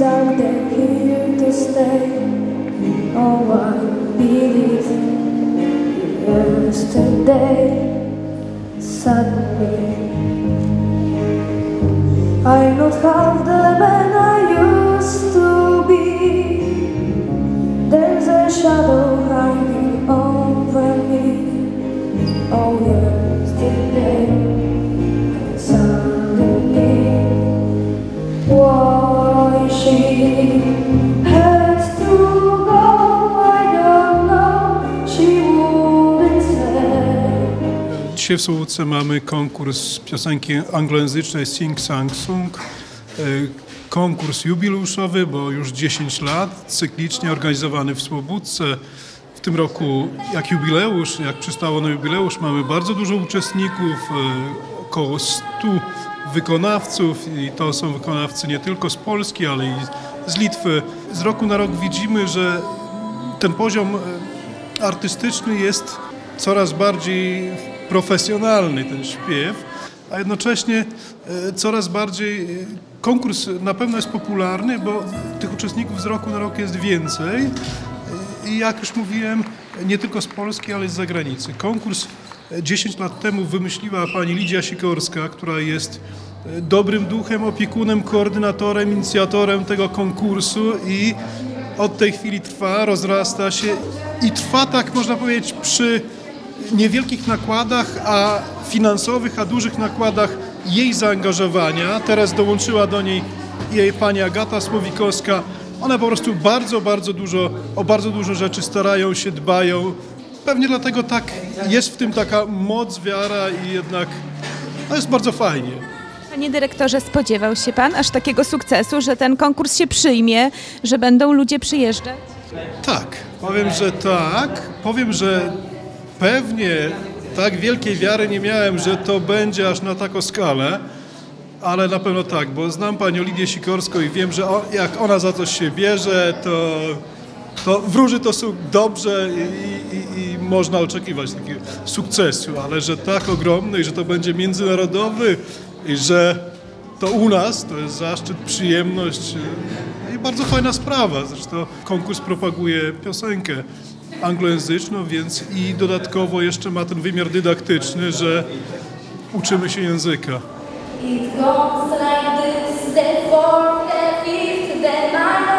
dark, they're here to stay. Oh, I believe yesterday. Suddenly, I'm not half the Dzisiaj w Słowódce mamy konkurs piosenki anglojęzycznej Sing Sang Sung. E, Konkurs jubileuszowy, bo już 10 lat, cyklicznie organizowany w Słowódce. W tym roku, jak jubileusz, jak przystało na jubileusz, mamy bardzo dużo uczestników, e, około 100 wykonawców i to są wykonawcy nie tylko z Polski, ale i z Litwy. Z roku na rok widzimy, że ten poziom e, artystyczny jest coraz bardziej profesjonalny, ten śpiew, a jednocześnie e, coraz bardziej e, konkurs na pewno jest popularny, bo tych uczestników z roku na rok jest więcej. E, I jak już mówiłem, nie tylko z Polski, ale i z zagranicy. Konkurs e, 10 lat temu wymyśliła pani Lidia Sikorska, która jest dobrym duchem, opiekunem, koordynatorem, inicjatorem tego konkursu i od tej chwili trwa, rozrasta się i trwa tak można powiedzieć przy niewielkich nakładach, a finansowych, a dużych nakładach jej zaangażowania. Teraz dołączyła do niej jej pani Agata Słowikowska. One po prostu bardzo, bardzo dużo, o bardzo dużo rzeczy starają się, dbają. Pewnie dlatego tak jest w tym taka moc, wiara i jednak no jest bardzo fajnie. Panie dyrektorze, spodziewał się pan aż takiego sukcesu, że ten konkurs się przyjmie, że będą ludzie przyjeżdżać? Tak, powiem, że tak. Powiem, że pewnie tak wielkiej wiary nie miałem, że to będzie aż na taką skalę, ale na pewno tak, bo znam panią Lidię Sikorską i wiem, że o, jak ona za coś się bierze, to, to wróży to dobrze i, i, i można oczekiwać takiego sukcesu, ale że tak ogromny i że to będzie międzynarodowy i że to u nas to jest zaszczyt, przyjemność i bardzo fajna sprawa. Zresztą konkurs propaguje piosenkę anglojęzyczną, więc i dodatkowo jeszcze ma ten wymiar dydaktyczny, że uczymy się języka. It goes like this, the fourth, the fifth, the ninth,